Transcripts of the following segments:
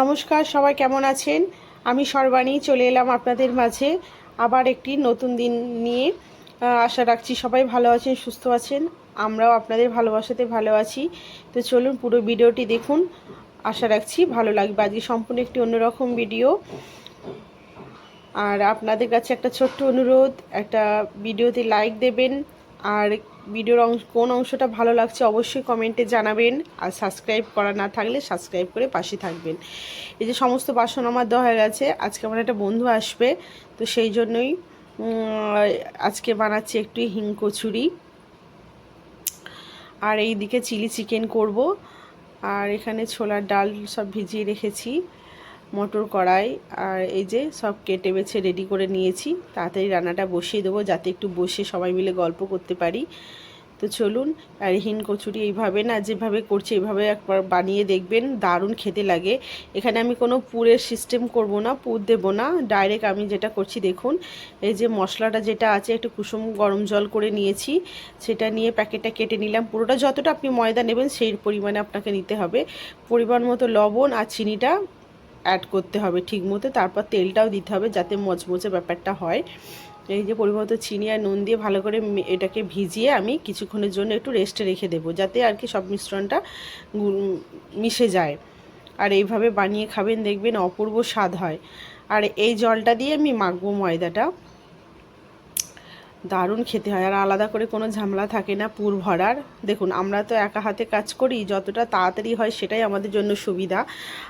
নমস্কার, সবাই কেমন আছেন? আমি সর্বাণী, চলে এলাম আপনাদের মাঝে আবার একটি নতুন দিন নিয়ে। আশা রাখছি সবাই ভালো আছেন, সুস্থ আছেন। আমরাও আপনাদের ভালোবাসাতে ভালো আছি। তো চলুন পুরো ভিডিওটি দেখুন। আশা রাখছি ভালো লাগবে। আজকে সম্পূর্ণ একটি অন্যরকম ভিডিও। আর আপনাদের কাছে একটা ছোট্ট অনুরোধ, একটা ভিডিওতে লাইক দেবেন। আর ভিডিওর অংশ, কোন অংশটা ভালো লাগছে অবশ্যই কমেন্টে জানাবেন। আর সাবস্ক্রাইব করা না থাকলে সাবস্ক্রাইব করে পাশে থাকবেন। এই যে সমস্ত বাসন আমার দেওয়া হয়ে গেছে, আজকে আমার একটা বন্ধু আসবে, তো সেই জন্যই আজকে বানাচ্ছি একটু হিং কচুরি। আর এই দিকে চিলি চিকেন করব, আর এখানে ছোলার ডাল সব ভিজিয়ে রেখেছি। মটর কড়াই আর এই যে সব কেটে বেছে রেডি করে নিয়েছি। তাড়াতাড়ি রান্নাটা বসিয়ে দেবো যাতে একটু বসে সবাই মিলে গল্প করতে পারি। তো চলুন আর হিন কচুরি এইভাবে না যেভাবে করছি এইভাবে একবার বানিয়ে দেখবেন, দারুণ খেতে লাগে। এখানে আমি কোনো পুরের সিস্টেম করব না, পুর দেব না। ডাইরেক্ট আমি যেটা করছি দেখুন, এই যে মশলাটা যেটা আছে, একটু কুসুম গরম জল করে নিয়েছি। সেটা নিয়ে প্যাকেটটা কেটে নিলাম। পুরোটা যতটা আপনি ময়দা নেবেন সেই পরিমাণে আপনাকে নিতে হবে। পরিমাণ মতো লবণ আর চিনিটা অ্যাড করতে হবে ঠিক মতো, তারপর তেলটাও দিতে হবে যাতে মচমচে ব্যাপারটা হয়। এই যে পরিমাণ চিনি আর নুন দিয়ে ভালো করে এটাকে ভিজিয়ে আমি কিছুক্ষণের জন্য একটু রেস্টে রেখে দেবো, যাতে আর কি সব মিশ্রণটা মিশে যায়। আর এইভাবে বানিয়ে খাবেন, দেখবেন অপূর্ব স্বাদ হয়। আর এই জলটা দিয়ে আমি মাখবো ময়দাটা। দারুণ খেতে হয়। আর আলাদা করে কোনো ঝামেলা থাকে না পুর ভরার। দেখুন, আমরা তো একা হাতে কাজ করি, যতটা তাড়াতাড়ি হয় সেটাই আমাদের জন্য সুবিধা।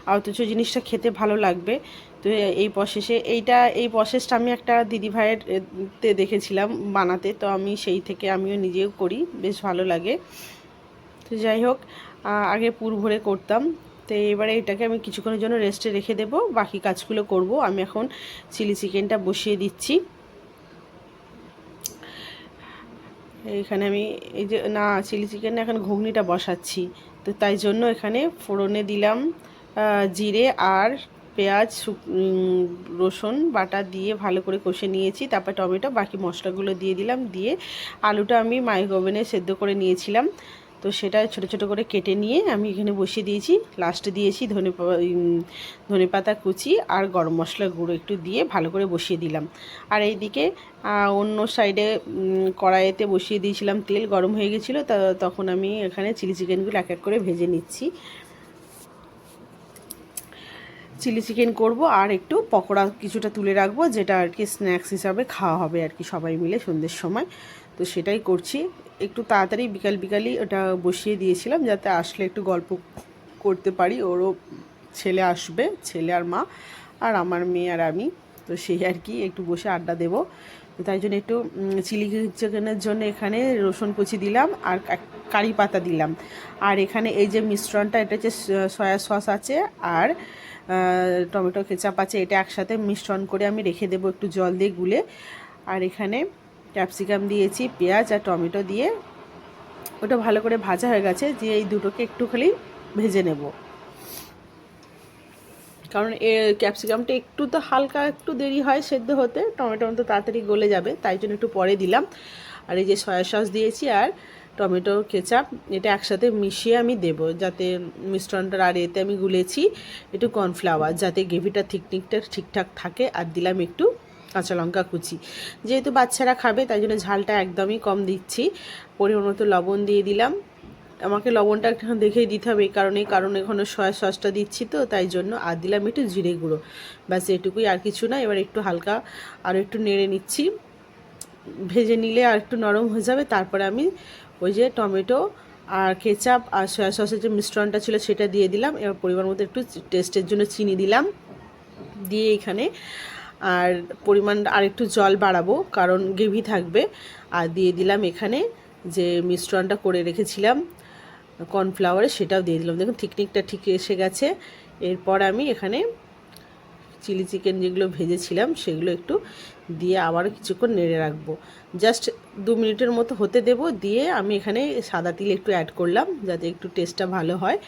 আর অথচ জিনিসটা খেতে ভালো লাগবে। তো এই প্রসেসে, এইটা, এই প্রসেসটা আমি একটা দিদি ভাইয়ের তে দেখেছিলাম বানাতে। তো আমি সেই থেকে আমিও নিজেও করি, বেশ ভালো লাগে। তো যাই হোক আগে পুর ভরে করতাম। তো এবারে এটাকে আমি কিছুক্ষণের জন্য রেস্টে রেখে দেব। বাকি কাজগুলো করব। আমি এখন চিলি চিকেনটা বসিয়ে দিচ্ছি। এখানে আমি এই যে, না, চিলি চিকেন এখন ঘুগনিটা বসাচ্ছি। তো তাই জন্য এখানে ফোড়নে দিলাম জিরে আর পেঁয়াজ রসুন বাটা দিয়ে ভালো করে কষে নিয়েছি। তারপর টমেটো, বাকি মশলাগুলো দিয়ে দিলাম। দিয়ে আলুটা আমি মাইক্রোভেনে সেদ্ধ করে নিয়েছিলাম। তো সেটা ছোট ছোট করে কেটে নিয়ে আমি এখানে বসিয়ে দিয়েছি। লাস্টে দিয়েছি ধনে ধনে পাতা কুচি আর গরম মশলা গুঁড়ো একটু দিয়ে ভালো করে বসিয়ে দিলাম। আর এইদিকে অন্য সাইডে কড়াইতে বসিয়ে দিয়েছিলাম তেল, গরম হয়ে গেছিল, তা তখন আমি এখানে চিলি চিকেনগুলো এক এক করে ভেজে নিচ্ছি। চিলি চিকেন করব আর একটু পকোড়া কিছুটা তুলে রাখব, যেটা আর কি স্ন্যাক্স হিসাবে খাওয়া হবে আর কি সবাই মিলে সন্ধ্যের সময়। তো সেটাই করছি। একটু তাড়াতাড়ি বিকাল বিকালই ওটা বসিয়ে দিয়েছিলাম যাতে আসলে একটু গল্প করতে পারি। ওরও ছেলে আসবে, ছেলে আর মা, আর আমার মেয়ে আর আমি। তো সেই আর কি, একটু বসে আড্ডা দেবো। তাই জন্য একটু চিলি চিকেনের জন্য এখানে রসুন কুচি দিলাম আর কারি পাতা দিলাম। আর এখানে এই যে মিশ্রণটা, এটা হচ্ছে সয়া সস আছে আর টমেটো কেচাপ আছে। এটা একসাথে মিশ্রণ করে আমি রেখে দেবো একটু জল দিয়ে গুলে। আর এখানে ক্যাপসিকাম দিয়েছি, পেঁয়াজ আর টমেটো দিয়ে। ওটা ভালো করে ভাজা হয়ে গেছে, দিয়ে এই দুটোকে একটু খালি ভেজে নেব। কারণ এ ক্যাপসিকামটা একটু তো হালকা একটু দেরি হয় সেদ্ধ হতে, টমেটো তো তাড়াতাড়ি গলে যাবে, তাই জন্য একটু পরে দিলাম। আর এই যে সয়া সস দিয়েছি আর টমেটো, কেচাপ, এটা একসাথে মিশিয়ে আমি দেব, যাতে মিশ্রণটার আর এতে আমি গুলেছি, একটু কর্নফ্লাওয়ার, যাতে গ্রেভিটা, থিকনিকটা ঠিকঠাক থাকে। আর দিলাম একটু কাঁচা লঙ্কা কুচি। যেহেতু বাচ্চারা খাবে, তাই জন্য ঝালটা একদমই কম দিচ্ছি। পরিমাণ মতো লবণ দিয়ে দিলাম। আমাকে লবণটা একটু দেখেই দিতে হবে, এই কারণে, কারণ এখানে সয়া সসটা দিচ্ছি তো, তাই জন্য আর দিলাম একটু জিরে গুঁড়ো। ব্যাস, এটুকুই আর কিছু না। এবার একটু হালকা আর একটু নেড়ে নিচ্ছি। ভেজে নিলে আর একটু নরম হয়ে যাবে। তারপরে আমি ওই যে টমেটো আর কেচাপ আর সয়া সসের যে মিশ্রণটা ছিল, সেটা দিয়ে দিলাম। এবার পরিমাণ মতো একটু টেস্টের জন্য চিনি দিলাম। দিয়ে এখানে আর পরিমাণ আর একটু জল বাড়াবো, কারণ গ্রেভি থাকবে। আর দিয়ে দিলাম এখানে যে মিশ্রণটা করে রেখেছিলাম, কর্নফ্লাওয়ারে সেটাও দিয়ে দিলাম। দেখুন থিকনিকটা ঠিক এসে গেছে। এরপর আমি এখানে চিলি চিকেন যেগুলো ভেজেছিলাম, সেগুলো একটু দিয়ে আবার কিছুক্ষণ নেড়ে রাখব। জাস্ট দু মিনিটের মতো হতে দেব, দিয়ে আমি এখানে সাদা তিল একটু অ্যাড করলাম, যাতে একটু টেস্টটা ভালো হয়।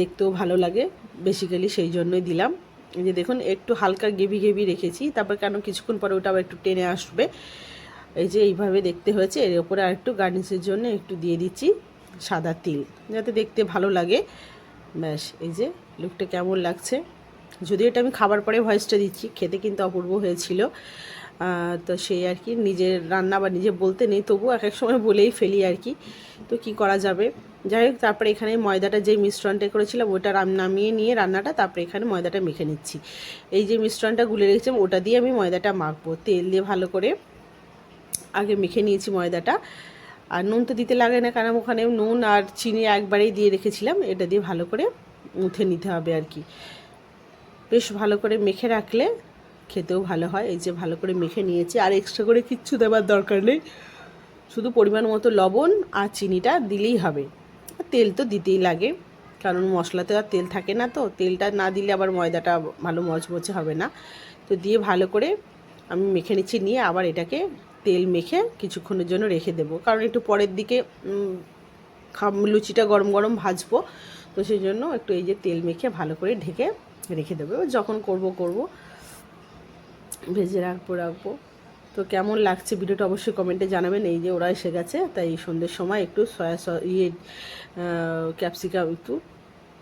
দেখতেও ভালো লাগে বেসিক্যালি সেই জন্যই দিলাম। এই যে দেখুন, একটু হালকা গেভি গেভি রেখেছি, তারপর কেন কিছুক্ষণ পরে ওটা আবার একটু টেনে আসবে। এই যে এইভাবে দেখতে হয়েছে, এর ওপরে আর একটু গার্নিশের জন্য একটু দিয়ে দিচ্ছি সাদা তিল, যাতে দেখতে ভালো লাগে। ব্যাস, এই যে লুকটা কেমন লাগছে। যদিও এটা আমি খাবার পরে ভয়েসটা দিচ্ছি, খেতে কিন্তু অপূর্ব হয়েছিল। তো সেই আর কি, নিজের রান্না বা নিজে বলতে নেই তবু এক এক সময় বলেই ফেলি আর কি। তো কি করা যাবে? যাই হোক, তারপরে এখানে ময়দাটা যে মিশ্রণটা করেছিলাম, ওটা নামিয়ে নিয়ে রান্নাটা তারপরে এখানে ময়দাটা মেখে নিচ্ছি। এই যে মিশ্রণটা গুলে রেখেছিলাম, ওটা দিয়ে আমি ময়দাটা মাখবো। তেল দিয়ে ভালো করে আগে মেখে নিয়েছি ময়দাটা। আর নুন তো দিতে লাগে না, কারণ ওখানে নুন আর চিনি একবারেই দিয়ে রেখেছিলাম, এটা দিয়ে ভালো করে মুথে নিতে হবে আর কি। বেশ ভালো করে মেখে রাখলে খেতেও ভালো হয়, এই যে ভালো করে মেখে নিয়েছি। আর এক্সট্রা করে কিচ্ছু দেওয়ার দরকার নেই, শুধু পরিমাণ মতো লবণ আর চিনিটা দিলেই হবে। তেল তো দিতেই লাগে। কারণ মশলাতে আর তেল থাকে না তো, তেলটা না দিলে আবার ময়দাটা ভালো মচমচে হবে না। তো দিয়ে ভালো করে আমি মেখে নিচ্ছি, নিয়ে আবার এটাকে তেল মেখে কিছুক্ষণের জন্য রেখে দেবো। কারণ একটু পরের দিকে লুচিটা গরম গরম ভাজবো, তো সেই জন্য একটু এই যে তেল মেখে ভালো করে ঢেকে রেখে দেবো। যখন করব করব, ভেজে রাখব রাখব। তো কেমন লাগছে ভিডিওটা অবশ্যই কমেন্টে জানাবেন। এই যে ওরা এসে গেছে, তাই সন্ধ্যের সময় একটু সয়া ইয়ে ক্যাপসিকাম একটু,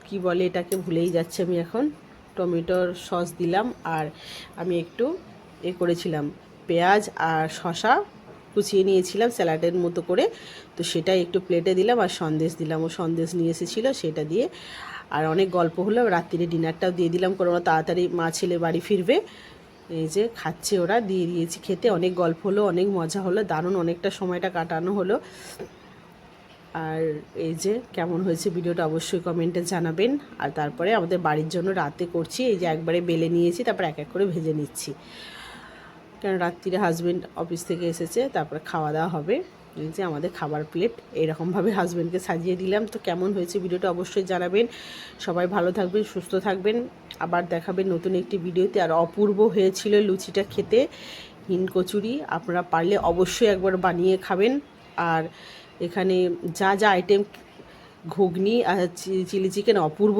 কি বলে এটাকে ভুলেই যাচ্ছে আমি এখন। টমেটোর সস দিলাম আর আমি একটু এ করেছিলাম, পেঁয়াজ আর শশা কুচিয়ে নিয়েছিলাম স্যালাডের মতো করে। তো সেটা একটু প্লেটে দিলাম আর সন্দেশ দিলাম। ও সন্দেশ নিয়ে এসেছিল সেটা দিয়ে। আর অনেক গল্প হলো, রাত্রিরে ডিনারটাও দিয়ে দিলাম কারণ তাড়াতাড়ি মা ছেলে বাড়ি ফিরবে। এই যে খাচ্ছে ওরা, দিয়ে দিয়েছি খেতে। অনেক গল্প হলো, অনেক মজা হলো, দারুণ অনেকটা সময়টা কাটানো হলো। আর এই যে কেমন হয়েছে ভিডিওটা অবশ্যই কমেন্টে জানাবেন। আর তারপরে আমাদের বাড়ির জন্য রাতে করছি, এই যে একবারে বেলে নিয়েছি, তারপর এক এক করে ভেজে নিচ্ছি। কেন, রাত্রিরে হাজব্যান্ড অফিস থেকে এসেছে, তারপরে খাওয়া দাওয়া হবে। যে আমাদের খাবার প্লেট এরকমভাবে হাজব্যান্ডকে সাজিয়ে দিলাম, তো কেমন হয়েছে ভিডিওটা অবশ্যই জানাবেন। সবাই ভালো থাকবেন, সুস্থ থাকবেন। আবার দেখাবেন নতুন একটি ভিডিওতে, আর অপূর্ব হয়েছিল লুচিটা খেতে, হিন কচুরি, আপনারা পারলে অবশ্যই একবার বানিয়ে খাবেন। আর এখানে যা যা আইটেম ঘুগনি আর চিলি চিকেন অপূর্ব